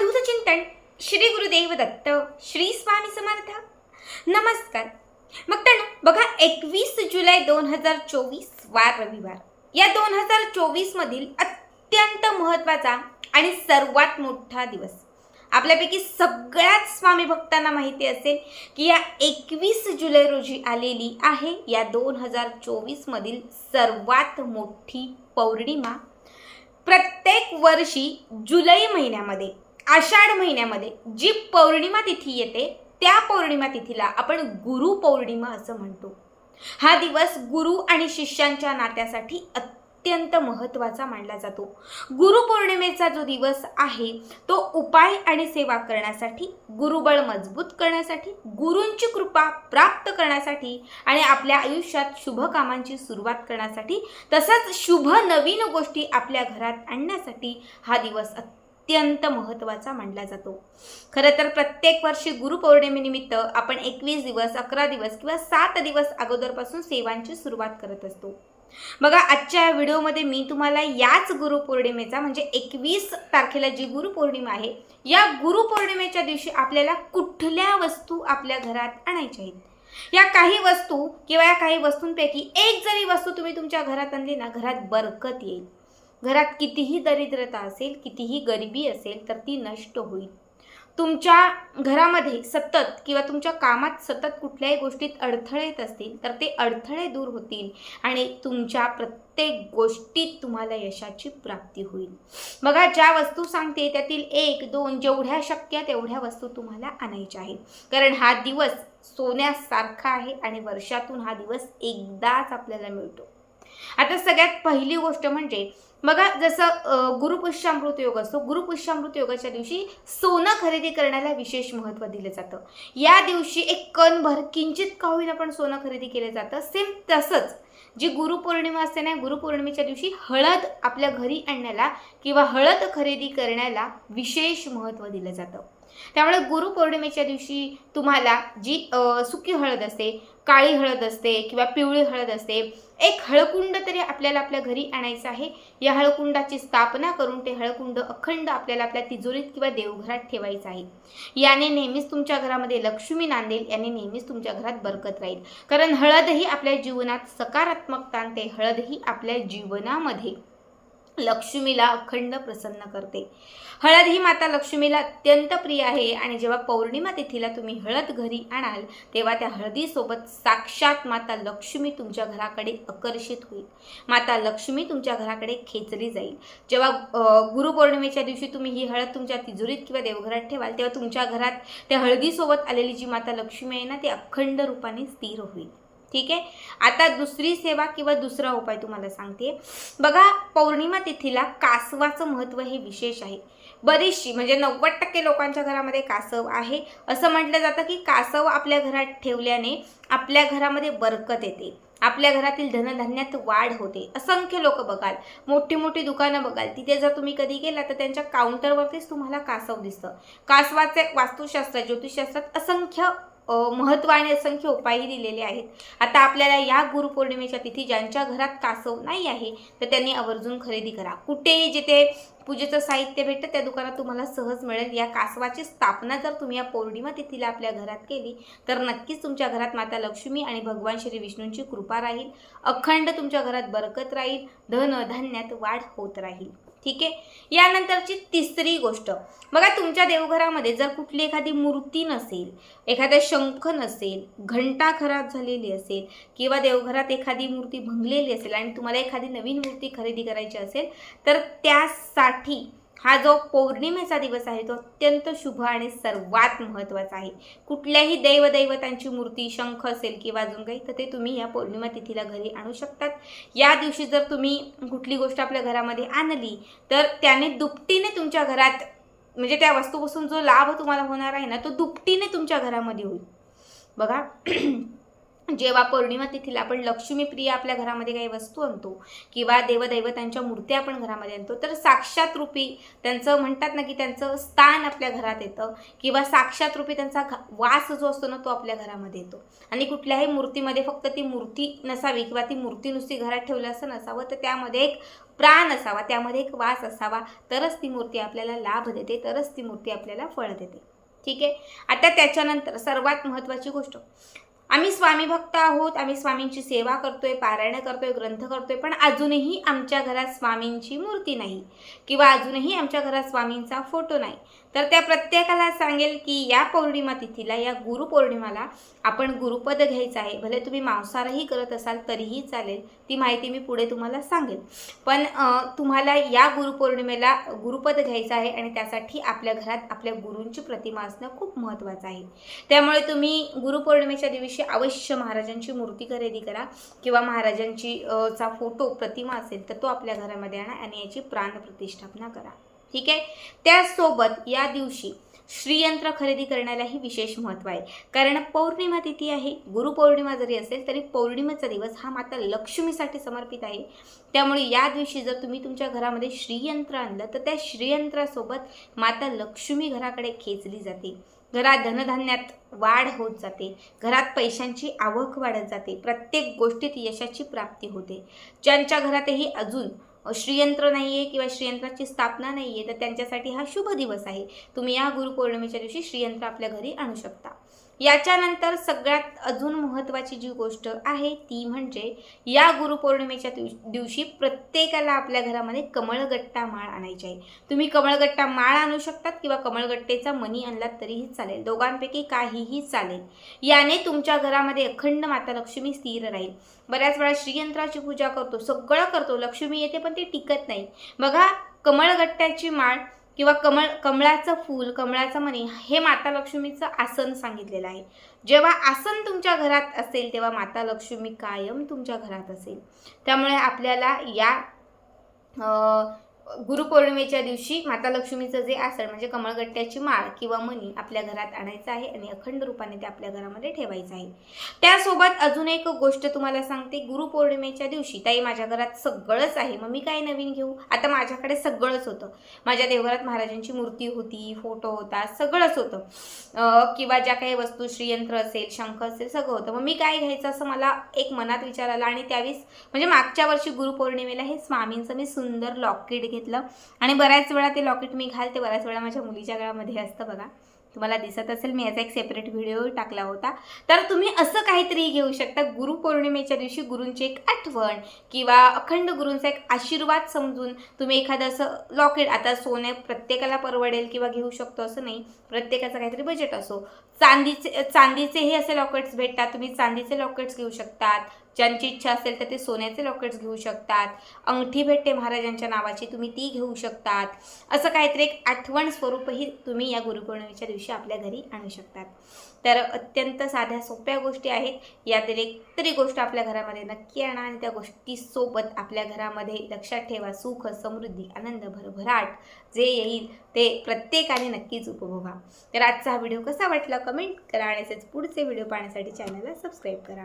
अवधूत चिंतन श्री गुरुदेव दत्त श्री स्वामी समर्थ। नमस्कार। मग तर बघा एकवीस जुलै दोन हजार चोवीस वार रविवार. या दोन हजार चोवीस मधील अत्यंत महत्त्वाचा आणि सर्वात मोठा दिवस. आपल्यापैकी सगळ्याच स्वामी भक्तांना माहिती असेल की या एकवीस जुलै रोजी आलेली आहे या दोन हजार चोवीसमधील सर्वात मोठी पौर्णिमा. प्रत्येक वर्षी जुलै महिन्यामध्ये आषाढ महिन्यामध्ये जी पौर्णिमा तिथी येते त्या पौर्णिमा तिथीला आपण गुरु पौर्णिमा असं म्हणतो. हा दिवस गुरु आणि शिष्यांच्या नात्यासाठी अत्यंत महत्त्वाचा मानला जातो. गुरुपौर्णिमेचा जो दिवस आहे तो उपाय आणि सेवा करण्यासाठी गुरुबळ मजबूत करण्यासाठी गुरूंची कृपा प्राप्त करण्यासाठी आणि आपल्या आयुष्यात शुभ कामांची सुरुवात करण्यासाठी तसंच शुभ नवीन गोष्टी आपल्या घरात आणण्यासाठी हा दिवस अत्यंत महत्त्वाचा मानला जातो. खरं तर प्रत्येक वर्षी गुरुपौर्णिमेनिमित्त आपण एकवीस दिवस अकरा दिवस किंवा सात दिवस अगोदरपासून सेवांची सुरुवात करत असतो. बघा आजच्या या व्हिडिओमध्ये मी तुम्हाला याच गुरुपौर्णिमेचा म्हणजे एकवीस तारखेला जी गुरुपौर्णिमा आहे या गुरुपौर्णिमेच्या दिवशी आपल्याला कुठल्या वस्तू आपल्या घरात आणायच्या आहेत? या काही वस्तू किंवा या काही वस्तूंपैकी एक जरी वस्तू तुम्ही तुमच्या घरात आणली ना घरात बरकत येईल. घरात कितीही दरिद्रता असेल कितीही गरिबी असेल तर ती नष्ट होईल. तुमच्या घरामध्ये सतत किंवा तुमच्या कामात सतत कुठल्याही गोष्टीत अडथळे येत असतील तर ते अडथळे दूर होतील आणि तुमच्या प्रत्येक गोष्टीत तुम्हाला यशाची प्राप्ती होईल. बघा ज्या वस्तू सांगते त्यातील एक दोन जेवढ्या शक्य तेवढ्या वस्तू तुम्हाला आणायच्या आहेत. कारण हा दिवस सोन्यासारखा आहे आणि वर्षातून हा दिवस एकदाच आपल्याला मिळतो. आता सगळ्यात पहिली गोष्ट म्हणजे बघा जसं गुरुपुष्यामृत योग असतो गुरुपुष्यामृत योगाच्या दिवशी सोनं खरेदी करण्याला विशेष महत्त्व दिलं जातं. या दिवशी एक कणभर किंचित का होईना पण सोनं खरेदी केलं जातं. सेम तसंच जी गुरुपौर्णिमा असते ना गुरुपौर्णिमेच्या दिवशी हळद आपल्या घरी आणण्याला किंवा हळद खरेदी करण्याला विशेष महत्त्व दिलं जातं. त्यामुळे गुरुपौर्णिमेच्या दिवशी तुम्हाला जी सुकी हळद असते काळी हळद असते किंवा पिवळी हळद असते एक हळकुंड तरी आपल्याला आपल्या घरी आणायचं आहे. या हळकुंडाची स्थापना करून ते हळकुंड अखंड आपल्याला आपल्या तिजोरीत किंवा देवघरात ठेवायचं आहे. याने नेहमीच तुमच्या घरामध्ये लक्ष्मी नांदेल याने नेहमीच तुमच्या घरात बरकत राहील. कारण हळद ही आपल्या जीवनात सकारात्मकता आणते हळद ही आपल्या जीवनामध्ये लक्ष्मीला अखंड प्रसन्न करते. हळद ही माता लक्ष्मीला अत्यंत प्रिय आहे आणि जेव्हा पौर्णिमा तिथीला तुम्ही हळद घरी आणाल तेव्हा त्या हळदीसोबत साक्षात माता लक्ष्मी तुमच्या घराकडे आकर्षित होईल. माता लक्ष्मी तुमच्या घराकडे खेचली जाईल. जेव्हा गुरुपौर्णिमेच्या दिवशी तुम्ही ही हळद तुमच्या तिजोरीत किंवा देवघरात ठेवाल तेव्हा तुमच्या घरात त्या हळदीसोबत आलेली जी माता लक्ष्मी आहे ना ती अखंड रूपाने स्थिर होईल. ठीक आहे? आता दुसरी सेवा किंवा दुसरा उपाय तुम्हाला सांगते. बघा पौर्णिमा तिथीला कासवाचं महत्त्व हे विशेष आहे. बरीचशी म्हणजे नव्वद टक्के लोकांच्या घरामध्ये कासव आहे. असं म्हटलं जातं की कासव आपल्या घरात ठेवल्याने आपल्या घरामध्ये बरकत येते. आपल्या घरातील धनधान्यात वाढ होते. असंख्य लोक बघाल. मोठी मोठी दुकानं बघाल. तिथे जर तुम्ही कधी गेला तर त्यांच्या काउंटरवरतीच तुम्हाला कासव दिसतं. कासवाचे वास्तुशास्त्र ज्योतिषशास्त्रात असंख्य महत्त्वाने असंख्य उपायही दिलेले आहेत. आता आपल्याला या गुरुपौर्णिमेच्या तिथी ज्यांच्या घरात कासव नाही आहे तर त्यांनी आवर्जून खरेदी करा. कुठेही जिथे पूजेचं साहित्य भेटतं त्या दुकानात तुम्हाला सहज मिळेल. या कासवाची स्थापना जर तुम्ही या पौर्णिमा तिथीला आपल्या घरात केली तर नक्कीच तुमच्या घरात माता लक्ष्मी आणि भगवान श्री विष्णूंची कृपा राहील. अखंड तुमच्या घरात बरकत राहील. धन धान्यात वाढ होत राहील. ठीक आहे? यानंतरची तिसरी गोष्ट. बघा तुमच्या देवघरामध्ये जर कुठली एखादी मूर्ती नसेल एखादा शंख नसेल घंटा खराब झालेली असेल किंवा देवघरात एखादी मूर्ती भंगलेली असेल आणि तुम्हाला एखादी नवीन मूर्ती खरेदी करायची असेल तर त्यासाठी हा जो पौर्णिमेचा दिवस आहे तो अत्यंत शुभ आणि सर्वात महत्त्वाचा आहे. कुठल्याही दैवदैवतांची मूर्ती शंख असेल किंवा अजून काही तर ते तुम्ही या पौर्णिमा तिथीला घरी आणू शकतात. या दिवशी जर तुम्ही कुठली गोष्ट आपल्या घरामध्ये आणली तर त्याने दुपटीने तुमच्या घरात म्हणजे त्या वस्तूपासून जो लाभ तुम्हाला होणार आहे ना तो दुपटीने तुमच्या घरामध्ये होईल. बघा जेव्हा पौर्णिमा तिथीला आपण लक्ष्मीप्रिय आपल्या घरामध्ये काही वस्तू आणतो किंवा देवदैवतांच्या मूर्त्या आपण घरामध्ये आणतो तर साक्षात रूपी त्यांचं म्हणतात ना की त्यांचं स्थान आपल्या घरात येतं किंवा साक्षात रूपी त्यांचा वास जो असतो ना तो आपल्या घरामध्ये येतो. आणि कुठल्याही मूर्तीमध्ये फक्त ती मूर्ती नसावी किंवा ती मूर्ती नुसती घरात ठेवलं असं नसावं तर त्यामध्ये एक प्राण असावा त्यामध्ये एक वास असावा तरच ती मूर्ती आपल्याला लाभ देते तरच ती मूर्ती आपल्याला फळ देते. ठीक आहे? आता त्याच्यानंतर सर्वात महत्त्वाची गोष्ट. आम्ही स्वामी भक्त आहोत आम्ही स्वामींची सेवा करतोय पारायण करतोय ग्रंथ करतोय पण अजूनही आमच्या घरात स्वामींची मूर्ती नाही किंवा अजूनही आमच्या घरात स्वामींचा फोटो नाही. तर त्या प्रत्येकाला सांगेल की या पौर्णिमा तिथीला या गुरुपौर्णिमाला आपण गुरुपद घ्यायचं आहे. भले तुम्ही मांसाहारही करत असाल तरीही चालेल. ती माहिती मी पुढे तुम्हाला सांगेल. पण तुम्हाला या गुरुपौर्णिमेला गुरुपद घ्यायचं आहे आणि त्यासाठी आपल्या घरात आपल्या गुरूंची प्रतिमा असणं खूप महत्त्वाचं आहे. त्यामुळे तुम्ही गुरुपौर्णिमेच्या दिवशी अवश्य महाराजांची मूर्ती खरेदी करा किंवा महाराजांची चा फोटो प्रतिमा असेल तर तो आपल्या घरामध्ये आणा आणि याची प्राणप्रतिष्ठापना करा. ठीक आहे? त्याचसोबत या दिवशी श्रीयंत्र खरेदी करण्यालाही विशेष महत्त्व आहे. कारण पौर्णिमा तिथी आहे गुरुपौर्णिमा जरी असेल तरी पौर्णिमेचा दिवस हा माता लक्ष्मीसाठी समर्पित आहे. त्यामुळे या दिवशी जर तुम्ही तुमच्या घरामध्ये श्रीयंत्र आणलं तर त्या श्रीयंत्रासोबत माता लक्ष्मी घराकडे खेचली जाते. घरात धनधान्यात वाढ होत जाते. घरात पैशांची आवक वाढत जाते. प्रत्येक गोष्टीत यशाची प्राप्ती होते. ज्यांच्या घरातही अजून श्रीयंत्र नाही आहे किंवा श्रीयंत्राची स्थापना नाही आहे तर त्यांच्यासाठी हा शुभ दिवस आहे. तुम्ही या गुरुपौर्णिमेच्या दिवशी श्रीयंत्र आपल्या घरी आणू शकता. याच्यानंतर सगळ्यात अजून महत्त्वाची जी गोष्ट आहे ती म्हणजे या गुरुपौर्णिमेच्या दिव- दिवशी प्रत्येकाला आपल्या घरामध्ये कमळगट्टा माळ आणायची आहे. तुम्ही कमळगट्टा माळ आणू शकतात किंवा कमळगट्टेचा मनी आणलात तरीही चालेल. दोघांपैकी काहीही चालेल. याने तुमच्या घरामध्ये अखंड माता लक्ष्मी स्थिर राहील. बऱ्याच वेळा श्रीयंत्राची पूजा करतो सगळं करतो. लक्ष्मी येते पण ती टिकत नाही. बघा कमळगट्ट्याची माळ किंवा कमळ कमळाचं फूल कमळाचं मणी हे माता लक्ष्मीचं आसन सांगितलेलं आहे. जेव्हा आसन तुमच्या घरात असेल तेव्हा माता लक्ष्मी कायम तुमच्या घरात असेल. त्यामुळे आपल्याला या गुरुपौर्णिमेच्या दिवशी माता लक्ष्मीचं जे आसन म्हणजे कमळगट्ट्याची माळ किंवा मणी आपल्या घरात आणायचं आहे आणि अखंड रूपाने ते आपल्या घरामध्ये ठेवायचं आहे. त्यासोबत अजून एक गोष्ट तुम्हाला सांगते. गुरुपौर्णिमेच्या दिवशी ताई माझ्या घरात सगळंच आहे. मग मी काय नवीन घेऊ? आता माझ्याकडे सगळंच होतं. माझ्या देवघरात महाराजांची मूर्ती होती फोटो होता सगळंच होतं. किंवा ज्या काही वस्तू श्रीयंत्र असेल शंख असेल सगळं होतं. मग मी काय घ्यायचं असं मला एक मनात विचार आला आणि त्यावेळेस म्हणजे मागच्या वर्षी गुरुपौर्णिमेला हे स्वामींचं मी सुंदर लॉकेट घेतलं. आणि बऱ्याच वेळा ते लॉकेट मी घालते बऱ्याच वेळा माझ्या मुलीच्या गळ्यामध्ये असतं बघा. तुम्हाला दिसत असेल मी याचा एक सेपरेट व्हिडिओ टाकला होता. तर तुम्ही असं काहीतरी घेऊ शकता. गुरुपौर्णिमेच्या दिवशी गुरूंची एक आठवण किंवा अखंड गुरूंचा एक आशीर्वाद समजून तुम्ही एखादं असं लॉकेट आता सोने प्रत्येकाला परवडेल किंवा घेऊ शकतो असं नाही. प्रत्येकाचं काहीतरी बजेट असो. चांदीचे चांदीचेही असे लॉकेट्स भेटतात. तुम्ही चांदीचे लॉकेट्स घेऊ शकतात. ज्यांची इच्छा असेल तर ते सोन्याचे लॉकेट्स घेऊ शकतात. अंगठी भेटते महाराजांच्या नावाची तुम्ही ती घेऊ शकतात. असं काहीतरी एक आठवण स्वरूपही तुम्ही या गुरुपौर्णिमेच्या दिवशी आपल्या घरी आणू शकतात. तर अत्यंत साध्या सोप्या गोष्टी आहेत. यातील एक तरी गोष्ट आपल्या घरामध्ये नक्की आणा आणि त्या गोष्टीसोबत आपल्या घरामध्ये लक्षात ठेवा. सुख समृद्धी आनंद भरभराट जे येईल ते प्रत्येकाने नक्कीच उपभोगा. तर आजचा हा व्हिडिओ कसा वाटला? कमेंट करा आणि तसेच पुढचे व्हिडिओ पाहण्यासाठी चॅनलला सबस्क्राईब करा.